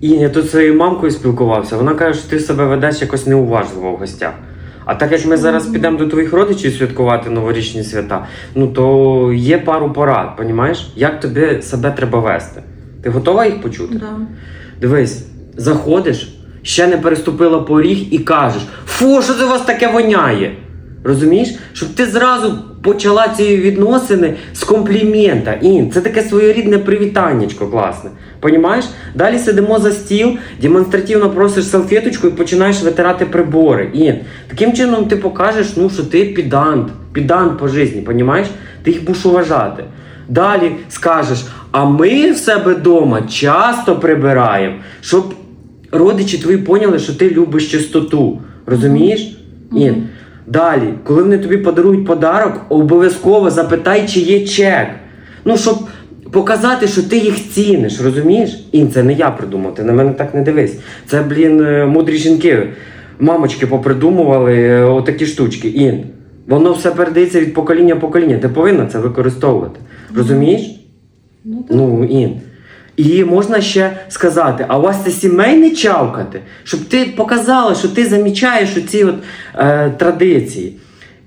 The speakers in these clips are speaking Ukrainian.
І я тут своєю мамкою спілкувався. Вона каже, що ти себе ведеш якось неуважливо в гостях. А так як ми зараз підемо до твоїх родичів святкувати новорічні свята, ну то є пару порад, понімаєш? Як тобі себе треба вести? Ти готова їх почути? Да. Дивись, заходиш, ще не переступила поріг і кажеш: Фу, що це у вас таке воняє? Розумієш? Щоб ти зразу почала ці відносини з комплімента. Ін, це таке своєрідне привітаннячко класне. Понімаєш? Далі сидимо за стіл, демонстративно просиш салфеточку і починаєш витирати прибори. Ін. Таким чином ти покажеш, ну, що ти підант, підант по житті, понімаєш? Ти їх будеш уважати. Далі скажеш, а ми в себе вдома часто прибираємо, щоб родичі твої поняли, що ти любиш чистоту. Розумієш? Ін. Далі, коли вони тобі подарують подарок, обов'язково запитай, чи є чек. Ну, щоб показати, що ти їх ціниш, розумієш? Ін, це не я придумав, ти на мене так не дивись. Це, блін, е, мудрі жінки. Мамочки попридумували е, отакі штучки. Ін. Воно все передається від покоління в покоління. Ти повинна це використовувати. Розумієш? Ну, так. Ну, Ін. І можна ще сказати, а у вас це сімейне чавкати, щоб ти показала, що ти замічаєш оці от, е, традиції.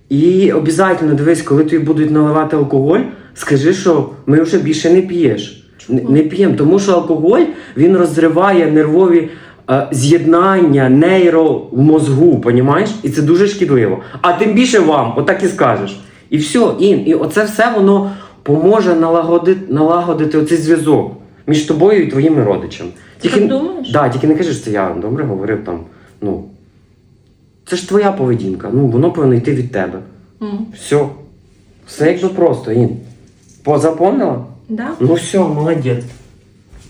І обов'язково дивись, коли тобі будуть наливати алкоголь, скажи, що ми вже більше не п'єш. Не, не п'ємо, тому що алкоголь він розриває нервові е, з'єднання нейро в мозгу, понімаєш? І це дуже шкідливо. А тим більше вам, отак і скажеш. І все, ін. І оце все воно поможе налагодити, налагодити оцей зв'язок між тобою і твоїми родичами. Ти так думаєш? Да, тільки не кажи, що це я добре говорив там. Ну, це ж твоя поведінка. Ну, воно повинно йти від тебе. М. Все. Все якби просто, Ін. Позапомнила? Да? Ну все, молодець.